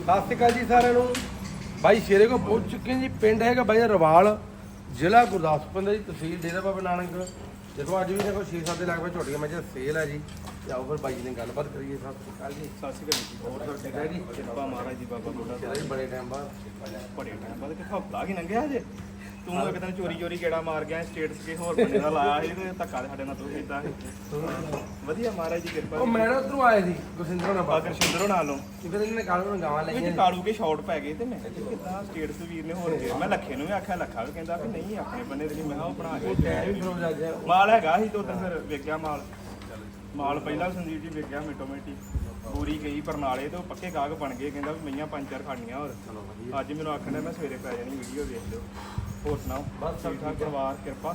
ਸਤਿ ਸ਼੍ਰੀ ਅਕਾਲ ਜੀ ਸਾਰਿਆਂ ਨੂੰ। ਬਾਈ ਸ਼ੇਰੇ ਕੋ ਪਹੁੰਚ ਚੁੱਕੇ ਜੀ। ਪਿੰਡ ਹੈਗਾ ਬਾਈ ਰਵਾਲ। ਜ਼ਿਲ੍ਹਾ ਗੁਰਦਾਸਪੁਰ ਦਾ ਜੀ ਤਹਿਸੀਲ ਡੇਰਾ ਬਾਬਾ ਨਾਨਕ। ਦੇਖੋ ਅੱਜ ਵੀ ਦੇਖੋ 6-7 ਦੇ ਲਗਭਗ ਝੋਟੀਆਂ ਮੈਂ ਸੇਲ ਹੈ ਜੀ। ਤੇ ਆਓ ਫਿਰ ਬਾਈ ਜੀ ਨੇ ਗੱਲਬਾਤ ਕਰੀਏ। ਸਤਿ ਸ਼੍ਰੀ ਅਕਾਲ ਜੀ। ਸਤਿ ਸ਼੍ਰੀ ਅਕਾਲ ਜੀ। ਹੋਰ ਤਾਂ ਠੀਕ ਹੈ ਜੀ? ਕਿਰਪਾ ਮਹਾਰਾਜ ਜੀ ਬਾਬਾ ਬੁੱਢਾ ਜੀ ਬੜੇ ਟਾਈਮ ਬਾਅਦ। ਬੜੇ ਟਾਈਮ ਬਾਅਦ। ਕਿ ਹਫਤਾ ਕੀ ਲੰਘਿਆ ਜੇ ਤੂੰ ਇੱਕ ਦਿਨ ਚੋਰੀ ਚੋਰੀ ਗੇੜਾ ਮਾਰ ਗਿਆ ਸਟੇਟਸ ਕੇ ਹੋਰ ਬੰਦੇ ਦਾ ਲਾਇਆ ਸੀ ਤੇ ਧੱਕਾ ਸਾਡੇ ਨਾਲ ਤੂੰ ਕੀਤਾ ਸੀ। ਵਧੀਆ ਮਹਾਰਾਜ ਜੀ ਕਿਰਪਾ ਉਹ ਮੈਂ ਨਾ ਉਧਰੋਂ ਆਏ ਸੀ ਗੁਰਸਿੰਦਰ ਨਾਲ ਬਾਅਦ ਬਾਕਰ ਸ਼ਿੰਦਰੋਂ ਨਾਲੋਂ ਕਿਤੇ ਇਹਨੇ ਕਾਲੂ ਨੂੰ ਗਾਵਾਂ ਵਿੱਚ ਲਈਆਂ ਕਾਲੂ ਕੇ ਸ਼ਾਟ ਪੈ ਗਏ ਤੇ ਮੈਂ ਕਿੱਦਾਂ ਸਟੇਟਸ ਵੀਰ ਨੇ ਹੋਰ ਗਏ ਮੈਂ ਲੱਖੇ ਨੂੰ ਵੀ ਆਖਿਆ ਲੱਖਾ ਵੀ ਕਹਿੰਦਾ ਕਿ ਨਹੀਂ ਆਪਣੇ ਬੰਨੇ ਦੇ ਨਹੀਂ ਮੈਂ ਕਿਹਾ ਉਹ ਬਣਾ ਕੇ ਟਾਈਮ ਵੀ ਖਰੋ ਜਾ ਮਾਲ ਹੈਗਾ ਸੀ ਤੋਂ ਫਿਰ ਵੇਖਿਆ ਮਾਲ। ਮਾਲ ਪਹਿਲਾਂ ਸੰਦੀਪ ਜੀ ਵੇਖਿਆ ਮਿੱਟੋ ਮਿੱਟੀ ਪੂਰੀ ਗਈ ਪਰਨਾਲੇ ਤੇ ਪੱਕੇ ਗਾਹਕ ਬਣ ਗਏ ਕਹਿੰਦਾ ਵੀ ਮਈਆਂ ਪੰਜ ਚਾਰ ਖਾਣੀਆਂ ਹੋਰ। ਅੱਜ ਮੈਨੂੰ ਆਖਣਾ ਮੈਂ ਸਵੇਰੇ ਪੈ ਜਾਣੀ ਵੀਡੀਓ ਵੇਖ ਲਿਓ। ਹੋਰ ਸੁਣਾਓ ਬਸ ਸਭ ਠੀਕ। ਪਰਿਵਾਰ ਕਿਰਪਾ।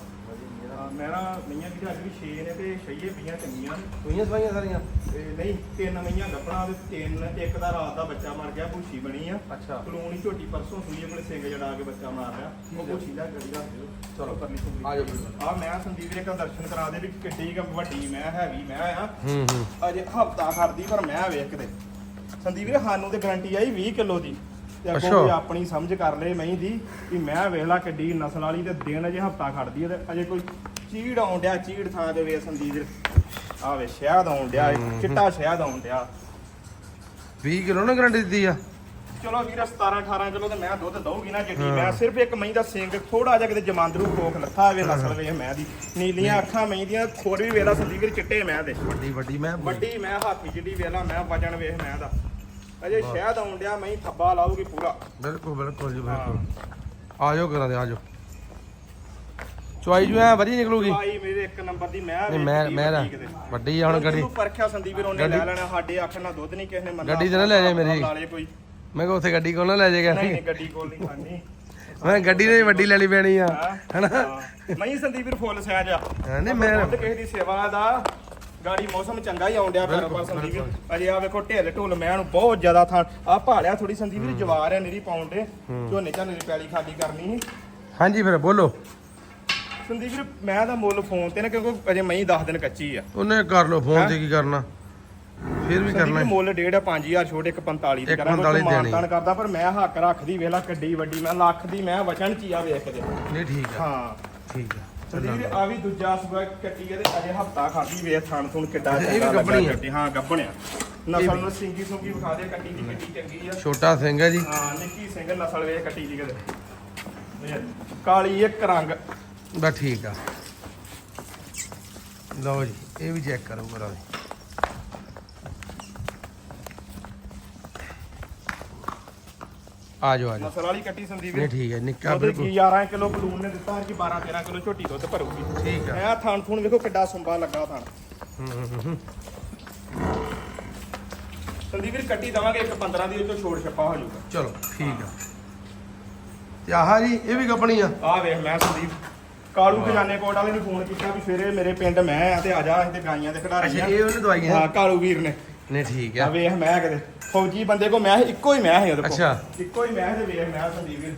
ਮੈਂ ਨਾ ਮਈਆਂ ਵੀ ਅੱਜ ਵੀ 6 ਨੇ ਤੇ ਛਈਏ ਪਈਆਂ ਚੰਗੀਆਂ ਨੇ। ਤੂੰ ਸਵਾਈਆਂ ਸਾਰੀਆਂ? ਤੇ ਨਹੀਂ ਤਿੰਨ ਮਈਆਂ ਗੱਪਣਾ ਤੇ ਤਿੰਨ ਇੱਕ ਦਾ ਰਾਤ ਦਾ ਬੱਚਾ ਮਰ ਗਿਆ ਭੂਸ਼ੀ ਬਣੀ ਆ। ਅੱਛਾ। ਕਲੋਨੀ ਝੋਟੀ ਪਰਸੋਂ ਸੂਈ ਆਪਣੇ ਸਿੰਘ ਜੜਾ ਕੇ ਬੱਚਾ ਮਾਰ ਰਿਹਾ। ਉਹ ਭੂਸ਼ੀ ਦਾ ਗੱਡੀ ਰੱਖ ਦਿਓ। ਚਲੋ। ਪਰਲੀ ਸੁਣੀ ਆ ਜਾਓ। ਆ ਮੈਂ ਸੰਦੀਪ ਵੀਰੇ ਕਾ ਦਰਸ਼ਨ ਕਰਾ ਦੇ ਵੀ ਕਿੱਡੀ ਕੁ ਵੱਡੀ ਮੈਂ ਹੈਵੀ ਮੈਂ ਆ। ਹੂੰ ਹੂੰ। ਅਜੇ ਹਫਤਾ ਖੜਦੀ ਪਰ ਮੈਂ ਵੇਖ ਕਿਤੇ। ਸੰਦੀਪ ਵੀਰੇ ਸਾਨੂੰ ਤੇ ਗਾਰੰਟੀ ਆਈ 20 ਕਿਲੋ ਦੀ। ਤੇ ਅੱਗੋਂ। ਕੋਈ ਆਪਣੀ ਸਮਝ ਕਰ ਲਏ ਮਹੀਂ ਦੀ ਵੀ ਮੈਂ ਵੇਖ ਲਾ ਕਿੱਡੀ ਨਸਲ ਵਾਲੀ ਤੇ ਦਿਨ ਅਜੇ ਹਫਤਾ ਖੜਦੀ ਹੈ ਤੇ ਅਜੇ ਕੋਈ ਚੀੜ ਆਉਣ ਡਿਆ ਚੀੜ ਥਾਂ ਦੇ ਵੇ ਸੰਦੀਪ ਵੀਰੇ। ਆ ਵੇ ਸ਼ਹਿਦ ਆਉਣ ਡਿਆ ਚਿੱਟਾ ਸ਼ਹਿਦ ਆਉਣ ਡਿਆ। 20 ਕਿਲੋ ਨਾ ਗਰੰਟੀ ਦਿੱਤੀ ਆ। ਚਲੋ ਵੀਰ 17 18 ਕਿਲੋ ਤੇ ਮੈਂ ਦੁੱਧ ਦਊਗੀ ਨਾ ਜਿੱਡੀ ਮੈਂ ਸਿਰਫ ਇੱਕ ਮਹੀਂ ਦਾ ਸਿੰਘ ਥੋੜਾ ਜਿਹਾ ਕਿਤੇ ਜਮਾਂਦਰੂ ਕੋਖ ਲੱਥਾ ਵੇ ਨਸਲ ਵੇ ਮੈਂ ਦੀ। ਨੀਲੀਆਂ ਅੱਖਾਂ ਮਹੀਂ ਦੀਆਂ ਖੋਰ ਵੀ ਵੇਲਾ ਸੰਦੀਪ ਵੀਰ ਚਿੱਟੇ ਮੈਂ ਦੇ। ਵੱਡੀ ਵੱਡੀ ਮੈਂ। ਵੱਡੀ ਮੈਂ ਹਾਥੀ ਜਿੱਡੀ ਵੇਲਾ ਮੈਂ ਵਜਣ ਵੇਖ ਮੈਂ ਦਾ। ਅਜੇ ਸ਼ਹਿਦ ਆਉਣ ਡਿਆ ਮੈਂ ਥੱਬਾ ਲਾਊਗੀ ਪੂਰਾ। ਬਿਲਕੁਲ ਬਿਲਕੁਲ ਜੀ ਬਿਲਕੁਲ। ਆ ਜਾਓ ਕਰਾਂ ਦੇ ਆ ਜਾਓ ਚੁਆਈ ਜੋ ਐ ਵਧੀਆ ਨਿਕਲੂਗੀ। ਭਾਈ ਮੇਰੇ ਇੱਕ ਨੰਬਰ ਦੀ ਮੈਂ ਨਹੀਂ ਮੈਂ ਮੈਂ ਵੱਡੀ ਹੁਣ ਗੱਡੀ। ਤੂੰ ਪਰਖਿਆ ਸੰਦੀਪ ਵੀਰ ਉਹਨੇ ਲੈ ਲੈਣਾ ਸਾਡੇ ਅੱਖ ਨਾਲ ਦੁੱਧ ਨਹੀਂ ਕਿਸੇ ਨੇ ਮੰਨਣਾ। ਗੱਡੀ ਤੇ ਨਾ ਲੈ ਜਾਏ ਮੇਰੀ। ਮੈਂ ਕਿਹਾ ਉੱਥੇ ਗੱਡੀ ਕੋਲ ਨਾ ਲੈ ਜਾਏਗਾ ਨਹੀਂ ਨਹੀਂ ਗੱਡੀ ਕੋਲ ਨਹੀਂ ਖਾਣੀ ਮੈਂ ਗੱਡੀ ਨੇ ਵੱਡੀ ਲੈਣੀ ਪੈਣੀ ਆ ਹਨਾ? ਮੈਂ ਸੰਦੀਪ ਵੀਰ ਫੁੱਲ ਸਹਿਜ ਆ। ਨਹੀਂ ਮੈਂ ਕਿਸੇ ਦੀ ਸੇਵਾ ਦਾ ਗਾੜੀ ਮੌਸਮ ਚੰਗਾ ਹੀ ਆਉਂਦਿਆ ਪਰ ਪਰ ਸੰਦੀਪ। ਵੀਰ ਅਜੇ ਆ ਵੇਖੋ ਢਿੱਲ ਢੁੱਲ ਮੈਂ ਨੂੰ ਬਹੁਤ ਜ਼ਿਆਦਾ ਥਾਂ ਆ ਭਾਲਿਆ ਥੋੜੀ ਸੰਦੀਪ ਵੀਰ ਜਵਾਰ ਆ ਨਿਰੀ ਪਾਉਂਦੇ ਝੋਨੇ ਝਾਨੇ ਦੀ ਪੈਲੀ ਖਾਲੀ ਕਰਨੀ ਸੀ। ਹਾਂਜੀ ਫਿਰ ਬੋਲੋ। ਸੰਦੀਪ ਵੀਰ ਮੈਂ ਤਾਂ ਮੁੱਲ ਫੋਨ ਤੇ ਨਾ ਕਿਉਂਕਿ ਅਜੇ ਮੈਂ 10 ਦਿਨ ਕੱਚੀ ਆ। ਉਹਨੇ ਕਰ ਲਓ ਫੋਨ ਤੇ ਕੀ ਕਰਨਾ। ਫਿਰ ਵੀ ਸੰਦੀਪ ਕਰਨਾ ਵੀਰ ਮੁੱਲ ਡੇਢ ਆ 5000 ਛੋਟ ਇੱਕ 45 ਦੀ ਇੱਕ ਕਰਾਂਗੇ 45 ਦੇਣੀ। ਮਾਨਤਾਨ ਕਰਦਾ ਪਰ ਮੈਂ ਹੱਕ ਰੱਖਦੀ ਵੇਲਾ ਕੱਡੀ ਵੱਡੀ ਮੈਂ ਲੱਖ ਦੀ ਮੈਂ ਵਚਨ ਚ ਹੀ ਆ ਵੇਖ ਕੇ। ਨਹੀਂ ਠੀਕ ਆ। ਹਾਂ। ਠੀਕ ਆ। ਸੰਦੀਪ ਵੀਰ ਆ ਵੀ ਦੂਜਾ ਸੂਆ ਕੱਟੀ ਇਹਦੇ ਅਜੇ ਹਫਤਾ ਖਾਦੀ ਵੇਖ ਥਣ ਥੁਣ ਕਿੱਡਾ ਅੱਛਾ, ਇਹ ਵੀ ਚੰਗਾ ਲੱਗਾ ਗੱਭਣੀ ਆ? ਕੱਟੀ। ਹਾਂ ਗੱਬਣਿਆ। ਨਸਲ ਨੂੰ ਸਿੰਗੀ ਸੁੰਗੀ ਵਿਖਾ ਦੇ ਕੱਟੀ ਦੀ ਕਿੱਡੀ ਚੰਗੀ ਆ। ਛੋਟਾ ਸਿੰਘ ਹੈ ਜੀ। ਹਾਂ ਨਿੱਕੀ ਸਿੰਘ ਨਸਲ ਵੇਖ ਕੱਟੀ ਦੀ ਕਿਤੇ। ਕਾਲੀ ਇੱਕ ਰੰਗ। ਬਸ ਠੀਕ ਆ। ਲਓ ਜੀ ਇਹ ਵੀ ਚੈੱਕ ਕਰੋ ਕਰਾ ਦੇ ਆ ਜਾਓ ਆ ਜਾਓ ਨਸਲ ਵਾਲੀ ਕੱਟੀ ਸੰਦੀਪ ਨਹੀਂ ਠੀਕ ਹੈ ਨਿੱਕਾ ਦੁੱਧ ਬਿਲਕੁਲ। 11 ਕਿਲੋ ਬਲੂਨ ਨੇ ਦਿੱਤਾ ਕਿ 12 13 ਕਿਲੋ ਝੋਟੀ ਦੁੱਧ ਭਰੂਗੀ। ਠੀਕ ਆ। ਇਹ ਥਣ ਥੁਣ ਵੇਖੋ ਕਿੱਡਾ ਸੁੰਬਾ ਲੱਗਾ ਥਣ। ਹੂੰ, ਹੂੰ, ਹੂੰ। ਸੰਦੀਪ ਵੀਰ ਕੱਟੀ ਦਵਾਂਗੇ ਇੱਕ 15 ਦੀ ਉਹ ਚੋਂ ਛੋੜ ਛੱਪਾ ਹੋ ਜਾਊਗਾ। ਚਲੋ ਠੀਕ ਆ। ਤੇ ਆਹ ਜੀ ਇਹ ਵੀ ਕੱਪਣੀ ਆ? ਆਹ ਵੇਖ ਮੈਂ ਸੰਦੀਪ ਕਾਲੂ ਖਜ਼ਾਨੇ ਕੋਟ ਵਾਲੇ ਨੂੰ ਫੋਨ ਕੀਤਾ ਵੀ ਸਵੇਰੇ ਮੇਰੇ ਪਿੰਡ ਮੈਂ ਆ ਤੇ ਆ ਜਾ ਅਸੀਂ ਤੇ ਗਾਈਆਂ ਦੇ ਖਿਡਾਰੀ ਅੱਛਾ ਆ ਇਹ ਉਹਨੇ ਦਵਾਈਆਂ? ਹਾਂ ਕਾਲੂ ਵੀਰ ਨੇ। ਨਹੀਂ ਠੀਕ ਆ। ਆ ਵੇਖ ਮੈਂ ਕਿਤੇ ਫੌਜੀ ਬੰਦੇ ਕੋ ਮੈਂ ਇੱਕੋ ਹੀ ਮੈਂ ਸੀ ਉਹਦੇ ਕੋਲ। ਅੱਛਾ। ਇੱਕੋ ਹੀ ਮੈਂ ਤੇ ਵੇਖ ਮੈਂ ਸੰਦੀਪ ਵੀਰ।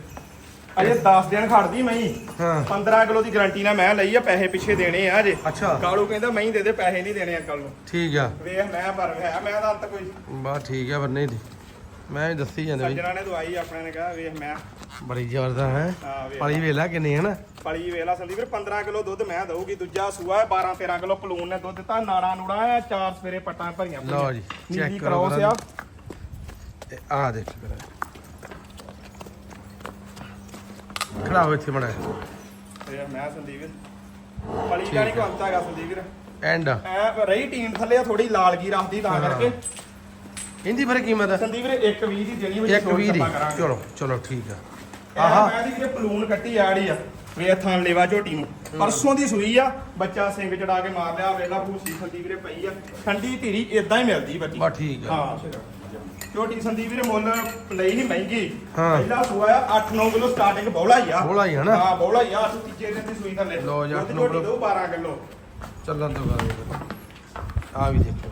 ਅਜੇ 10 ਦਿਨ ਖੜਦੀ ਮੈਂ ਹੀ। ਹਾਂ। 15 ਕਿਲੋ ਦੀ ਗਾਰੰਟੀ ਨਾਲ ਮੈਂ ਲਈ ਆ ਪੈਸੇ ਪਿੱਛੇ ਦੇਣੇ ਆ ਅਜੇ। ਅੱਛਾ। ਕਾਲੂ ਕਹਿੰਦਾ ਮੈਂ ਹੀ ਦੇ ਦੇ ਪੈਸੇ ਨਹੀਂ ਦੇਣੇ ਅੰਕਲ ਨੂੰ। ਠੀਕ ਆ। ਵੇਖ ਮੈਂ ਪਰ ਹੈ ਮੈਂ ਤਾਂ ਅੰਤ ਕੋਈ ਬਸ ਠੀਕ ਆ ਪਰ ਨਹੀਂ ਦੀ। ਮੈਂ ਵੀ ਦੱਸੀ ਜਾਂਦੇ ਵੀ। ਸੱਜਣਾ ਨੇ ਦਵਾਈ ਆਪਣੇ ਨੇ ਕਿਹਾ ਵੇਖ ਮੈਂ। ਬੜੀ ਜ਼ਬਰਦਸਤ ਹੈ। ਆ ਵੇਖ। ਪਾਲੀ ਵੇਲਾ ਕਿੰਨੀ ਹੈ ਨਾ? ਪਲੀ ਵੇਲਾ ਸੰਦੀਪ ਵੀਰ 15 ਕਿਲੋ ਦੁੱਧ ਮੈਂ ਦਊਗੀ ਦੂਜਾ ਸੂਆ ਹੈ 12 13 ਕਿਲੋ ਪਲੂਨ ਨੇ ਦੁੱਧ ਦਿੱਤਾ ਨਾੜਾ ਨੂੜਾ ਆ ਚਾਰ ਸਵੇਰੇ ਪੱਟਾਂ ਭਰੀਆਂ ਲਓ ਜੀ, ਨੀਲੀ check ਕਰੋ ਕ੍ਰੋਸ ਕਰਾਂ। ਆ ਤੇ ਆ ਦੇਖ ਕਰਾ ਖੜਾਓ ਇੱਥੇ ਬਣਾ ਤੇ ਮੈਂ ਸੰਦੀਪ। ਵੀਰ ਪਲੀ ਦਾ ਨਹੀਂ ਕੋਈ ਅੰਤ ਹੈਗਾ ਸੰਦੀਪ। ਵੀਰ ਐਂਡ। ਐ ਰਹੀ ਟੀਮ ਥੱਲੇ ਥੋੜੀ ਲਾਲਗੀ ਰੱਖਦੀ ਤਾਂ ਹਾਂ। ਕਰਕੇ। ਇਹਦੀ ਫਿਰ ਕੀਮਤ? ਹੈ ਸੰਦੀਪ ਵੀਰ 120 ਦੀ ਦੇਣੀ ਵਿੱਚ ਇੱਕ ਛੋਟ ਵੀਹ ਦੀ। ਛੱਪਾ ਕਰਾਂਗੇ। ਚਲੋ ਚਲੋ ਠੀਕ ਆ। ਆਹਾ ਆਹਾ। ਮੈਂ ਦੀ ਵੀਰੇ ਪਲੂਨ ਕੱਟੀ ਆੜੀ ਆ ਵੇ ਥਾਂ ਲੈਵਾ ਝੋਟੀ ਨੂੰ। ਪਰਸੋਂ ਦੀ ਸੂਈ ਆ ਬੱਚਾ ਸਿੰਘ ਚੜਾ ਕੇ ਮਾਰ ਲਿਆ ਵੇਲਾ ਭੂਸੀ ਸੰਦੀਪ ਵੀਰੇ ਪਈ ਆ। ਠੰਡੀ ਧੀਰੀ ਇਦਾਂ ਹੀ ਮਿਲਦੀ ਬੱਚੀ। ਬਸ ਠੀਕ ਆ। ਹਾਂ ਝੋਟੀ ਸੰਦੀਪ ਵੀਰੇ ਮੁੱਲ ਲਈ ਨਹੀਂ ਮਹਿੰਗੀ। ਹਾਂ। ਪਹਿਲਾ ਸੂਆ ਆ 8-9 ਕਿਲੋ ਸਟਾਰਟਿੰਗ ਬੌਲਾ ਹੀ ਆ। ਬੌਲਾ ਹੀ ਆ ਨਾ? ਹਾਂ ਬੌਲਾ ਹੀ ਆ ਅੱਠ ਤੀਜੇ ਦਿਨ ਦੀ ਸੂਈ ਥੱਲੇ ਲਓ। ਜੀ, ਅੱਠ ਨੌ ਝੋਟੀ ਕਿਲੋ। ਦੋ 12 ਕਿਲੋ। ਚੱਲਣ ਤੋਂ ਬਾਅਦ ਆ ਵੀ ਦੇਖੋ।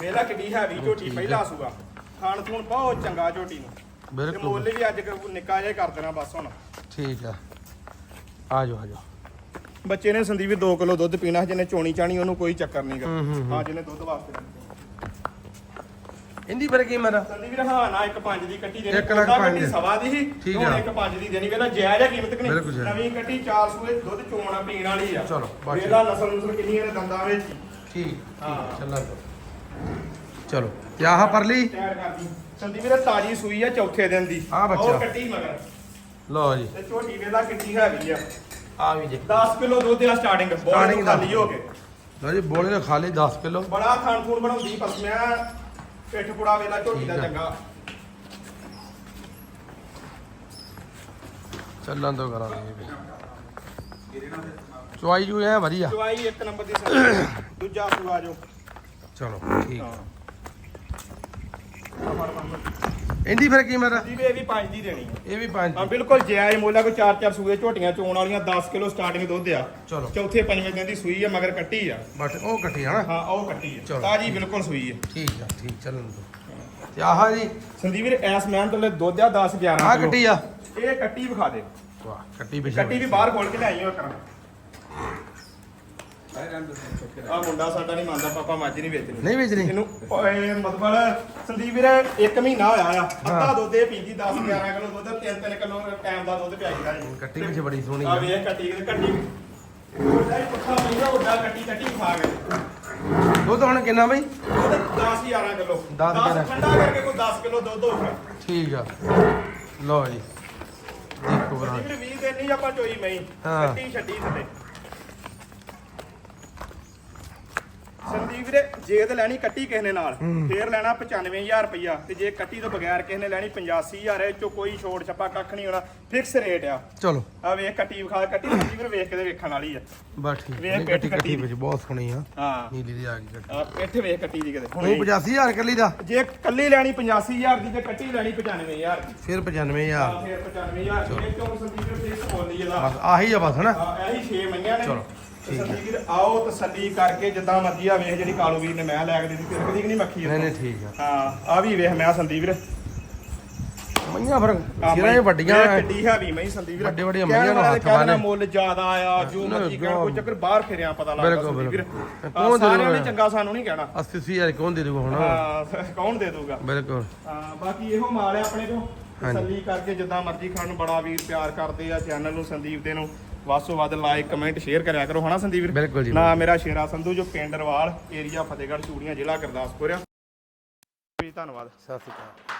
ਵੇਲਾ ਕਿੱਡੀ ਹੈਵੀ ਝੋਟੀ ਠੀਕ ਪਹਿਲਾ ਸੂਆ। ਖਾਣ ਖੂਣ ਬਹੁਤ ਚੰਗਾ ਝੋਟੀ ਨੂੰ। ਤੇ ਬਿਲਕੁਲ। ਮੁੱਲ ਵੀ ਅੱਜ ਕ- ਨਿੱਕਾ ਜਿਹਾ ਹੀ ਕਰ ਦੇਣਾ ਬਸ ਹੁਣ। ਠੀਕ ਆ। ਆ ਜਾਓ ਆ ਜਾਓ। ਬੱਚੇ ਨੇ ਸੰਦੀਪ 2 ਕਿਲੋ ਦੁੱਧ ਪੀਣਾ ਜਿਹਨੇ ਚੋਣੀ ਚਾਣੀ ਉਹਨੂੰ ਕੋਈ ਚੱਕਰ ਨਹੀਂਗਾ ਹੂੰ, ਹੂੰ, ਹੂੰ। ਹਾਂ ਜਿਹਨੇ ਦੁੱਧ ਵਾਸਤੇ। ਇਹਦੀ ਫਿਰ ਕੀ ਮੇਰਾ ਸੰਦੀਪ ਵੀਰ ਹਾਂ ਨਾ ਇੱਕ ਪੰਜ ਦੀ ਕੱਟੀ ਦੇਣੀ ਇੱਕ ਲੱਖ ਉਹਦਾ ਪੰਜ। ਕੱਟੀ ਦੀ। ਸਵਾ ਦੀ ਸੀ ਠੀਕ ਹੁਣ ਆ। ਇੱਕ ਪੰਜ ਦੀ ਦੇਣੀ ਵੇਲਾ ਜਾਇਜ਼ ਆ ਕੀਮਤ ਕਿ ਬਿਲਕੁਲ ਨਹੀਂ ਜਾਇਜ਼। ਨਵੀਂ ਕੱਟੀ 4 ਸੂਏ ਦੁੱਧ ਚੋਣਾ ਪੀਣ ਵਾਲੀ ਆ। ਚਲੋ, ਬਸ ਵੇਲਾ ਨਸਲ ਨਸਲ ਕਿੰਨੀਆਂ ਨੇ ਦੰਦਾਂ ਵਿੱਚ? ਹੀ। ਠੀਕ ਹਾਂ। ਚੱਲਾਂ ਦੋ। ਚਲੋ ਤੇ ਆਹ ਪਰਲੀ? ਤਿਆਰ ਕਰਦੀ ਸੰਦੀਪ ਵੀਰ ਤਾਜੀ ਸੂਈ ਆ ਚੌਥੇ ਦਿਨ ਦੀ। ਆਹ ਬੱਚਾ। ਉਹ ਕੱਟੀ ਮਗਰ। ਲਓ ਜੀ। ਤੇ ਝੋਟੀ ਵੇਲਾ ਕਿੱਡੀ ਹੈਗੀ ਆ। ਆ ਵੀ ਜੀ। 10 ਕਿਲੋ ਦੁੱਧ ਆ ਸਟਾਰਟਿੰਗ Starting ਬਹੁਤ ਦਾ। ਖਾਲੀ ਹੋ ਕੇ। ਲਓ ਜੀ ਬੋਲੇ ਖਾਲੀ 10 ਕਿਲੋ। ਬੜਾ ਖਾਣ ਖੂਨ ਬਣਾਉਂਦੀ ਪਸਮਿਆ। ਪਿੱਠ ਪੁੜਾ ਵੇਲਾ ਝੋਟੀ ਦਾ ਆ। ਚੰਗਾ। ਚੱਲਾਂ ਤੋਂ ਕਰਾਂਗੇ ਚੁਆਈ ਜੂ ਐ ਵਧੀਆ। ਚਵਾਈ ਇੱਕ ਨੰਬਰ ਦੀ ਸੰਦੀਪ ਦੂਜਾ ਸੂਆ ਜੋ। ਚਲੋ ਠੀਕ। ਫੜ ਫੜ। ਇਹਦੀ ਫਿਰ ਕੀ ਮੇਰਾ ਸੰਦੀਪ ਇਹ ਵੀ ਪੰਜ ਦੀ ਦੇਣੀ ਆ। ਇਹ ਵੀ ਪੰਜ ਹਾਂ ਬਿਲਕੁਲ ਜਾਇਜ਼ ਮੁੱਲ ਆ ਕੋਈ 4-4 ਸੂਏ ਝੋਟੀਆਂ ਚੋਣ ਵਾਲੀਆਂ 10 ਕਿਲੋ ਸਟਾਰਟਿੰਗ ਦੁੱਧ ਆ। ਚਲੋ। ਚੌਥੇ ਪੰਜਵੇਂ ਦਿਨ ਦੀ ਸੂਈ ਆ ਮਗਰ ਕੱਟੀ ਆ। ਬਟ ਉਹ ਕੱਟੀ ਹਨਾ ਹਾਂ ਉਹ ਕੱਟੀ ਆ। ਚਲੋ। ਤਾਜੀ ਬਿਲਕੁਲ ਸੂਈ ਆ। ਠੀਕ ਆ ਠੀਕ ਚੱਲਣ ਦੋ ਤੇ ਆਹ ਜੀ। ਸੰਦੀਪ ਵੀਰ ਐਸ ਮੈਨ ਤੋਂ ਲੈ ਦੁੱਧ ਆ 10 11 ਆਹ ਕੱਟੀ ਆ। ਇਹ ਕੱਟੀ ਵਿਖਾ ਦੇ। ਵਾਹ ਕੱਟੀ ਵੀ ਬਾਹਰ ਖੋਲ ਕੇ ਲਿਆਈ ਹੋ ਕਰਾਂ ਆ ਮੁੰਡਾ ਸਾਡਾ ਨਹੀਂ ਮੰਨਦਾ ਪਾਪਾ ਮੱਝ ਨਹੀਂ ਵੇਚਣੀ। ਨਹੀਂ ਵੇਚਣੀ? ਇਹਨੂੰ ਇਹ ਮਤਲਬ ਸੰਦੀਪ ਵੀਰ ਇੱਕ ਮਹੀਨਾ ਹੋਇਆ ਆ। ਅੱਧਾ ਦੁੱਧ ਇਹ ਪੀਂਦੀ 10 11 ਕਿਲੋ ਦੁੱਧ 3-3 ਕਿਲੋ ਟਾਈਮ ਦਾ ਦੁੱਧ ਪਿਆਈਦਾ ਜੀ ਕੱਟੀ ਪਿਛੇ ਬੜੀ ਸੋਹਣੀ ਆ। ਵੇਖ ਕੱਟੀ ਕੱਟੀ ਉਹਦਾ ਹੀ ਪੱਖਾ ਪੈਂਦਾ ਉਹਦਾ ਕੱਟੀ ਕੱਟੀ ਖਾ ਗਏ ਦੁੱਧ ਹੁਣ ਕਿੰਨਾ ਬਈ? ਉਹਦਾ 10 11 ਕਿਲੋ 10 11 ਠੰਡਾ ਕਰਕੇ ਕੋਈ 10 ਕਿਲੋ ਦੁੱਧ ਹੋਊਗਾ ਠੀਕ ਆ। ਲਓ ਜੀ। ਦੇਖੋ ਵੀਰ 20 ਦਿਨ ਨਹੀਂ ਆਪਾਂ ਚੋਈ ਮਈ। ਕੱਟੀ ਛੱਡੀ ਥੱਲੇ। ਸੰਦੀਪ ਵੀਰੇ ਜੇ ਤੇ ਲੈਣੀ ਕੱਟੀ ਕਿਸੇ ਨੇ ਨਾਲ। ਫੇਰ ਲੈਣਾ 95000 ਰੁਪਇਆ ਤੇ ਜੇ ਕੱਟੀ ਤੋਂ ਬਗੈਰ ਕਿਸੇ ਨੇ ਲੈਣੀ 85000 ਇਹ ਚੋਂ ਕੋਈ ਛੋੜ ਛੱਪਾ ਕੱਖ ਨਹੀਂ ਹੋਣਾ ਫਿਕਸ ਰੇਟ ਆ। ਚਲੋ। ਆ ਵੇਖ ਕੱਟੀ ਵਿਖਾ ਕੱਟੀ ਸੰਦੀਪ ਵੀਰੇ ਵੇਖ ਕੇ ਤੇ ਵੇਖਣ ਵਾਲੀ ਆ। ਬਸ ਠੀਕ ਵੇਖ ਪਿੱਠ ਕੱਟੀ। ਵਿੱਚ ਬਹੁਤ ਸੋਹਣੀ ਆ। ਹਾਂ। ਨੀਲੀ ਦੀ ਆ ਗਈ ਕੱਟੀ। ਆ ਪਿੱਠ ਵੇਖ ਕੱਟੀ ਦੀ ਕਿਤੇ। ਉਹ 85000 ਕੱਲੀ ਦਾ? ਜੇ ਕੱਲੀ ਲੈਣੀ 85000 ਦੀ ਤੇ ਕੱਟੀ ਲੈਣੀ 95000 ਦੀ। ਫਿਰ 95000 ਆ ਫੇਰ 95000 ਦੀ। ਇਹ ਚੋਂ ਸੰਦੀਪ ਵੀਰੇ ਫਿਕਸ ਬੋਲੀ ਇਹਦਾ ਬਸ ਆਹੀ ਆ ਬਸ ਹਨਾ? ਆ ਇਹੀ 6 ਮਈਆਂ ਨੇ। ਚਲੋ, ਵੀਰ ਆਓ ਤਸੱਲੀ ਕਰਕੇ ਜਿੱਦਾਂ ਮਰਜ਼ੀ ਆ ਵੇਖ ਜਿਹੜੀ ਕਾਲੂ ਵੀਰ ਨੇ ਮੈਂ ਲੈ ਕੇ ਦਿੱਤੀ ਤੇਰੇ ਕਦੀ ਨਹੀਂ ਮੱਖੀ ਨਹੀਂ ਉਹਦੇ ਨਹੀਂ ਠੀਕ ਆ ਤੋਂ। ਹਾਂ ਆ ਵੀ ਵੇਖ ਮੈਂ ਸੰਦੀਪ ਵੀਰ ਮਈਆਂ ਫਿਰ ਆ ਸਿਰਾਂ ਹੀ ਮਈ- ਵੱਡੀਆਂ ਵੇਖ ਐ। ਕਿੱਡੀ ਹੈਵੀ ਮਈ ਸੰਦੀਪ ਵੀਰ ਵੱਡੇ- ਵੱਡੀਆਂ ਕਹਿਣ ਮਈਆਂ ਨੂੰ ਵਾਲੇ ਹੱਥ ਕਹਿਣ ਬੰਨ੍ਹੇ। ਮੁੱਲ ਜ਼ਿਆਦਾ ਆ ਜੋ ਨਾ, ਮਰਜ਼ੀ ਕਹਿਣ ਕੋਈ ਚੱਕਰ ਬਾਹਰ ਫਿਰਿਆ ਪਤਾ ਲੱਗਦਾ ਬਿਲਕੁਲ, ਸੰਦੀਪ ਵੀਰ ਬਿਲਕੁਲ। ਹਾਂ, ਕੌਣ ਦੇ ਸਾਰਿਆਂ ਨੇ ਦੂਗਾ? ਚੰਗਾ ਸਾਨੂੰ ਨਹੀਂ ਕਹਿਣਾ 80000 ਕੌਣ ਦੇ ਦੂਗਾ ਹੁਣ ਹਾਂ ਕੌਣ ਦੇ ਦੂਗਾ ਬਿਲਕੁਲ ਹਾਂ ਬਾਕੀ ਇਹੋ ਮਾਲ ਹੈ ਆਪਣੇ ਕੋਲ। ਤਸੱਲੀ ਕਰਕੇ ਜਿੱਦਾਂ ਮਰਜ਼ੀ ਖਾਣ ਨੂੰ ਬੜਾ ਵੀਰ ਪਿਆਰ ਕਰਦੇ ਆ ਚੈਨਲ ਨੂੰ ਸੰਦੀਪ ਦੇ ਨੂੰ ਵਾਸੋ ਵੱਧ ਲਾਈਕ ਕਮੈਂਟ ਸ਼ੇਅਰ ਕਰਿਆ ਕਰੋ ਹਨਾ ਸੰਦੀਪ ਬਿਲਕੁਲ ਜੀ ਨਾ ਮੇਰਾ ਸ਼ੇਰਾ ਸੰਧੂ ਜੋ ਪਿੰਡ ਰਵਾਲ ਏਰੀਆ ਫਤਿਹਗੜ੍ਹ ਚੂੜੀਆਂ ਜ਼ਿਲ੍ਹਾ ਗੁਰਦਾਸਪੁਰ ਆ। ਜੀ ਧੰਨਵਾਦ। ਸਤਿ ਸ਼੍ਰੀ ਅਕਾਲ।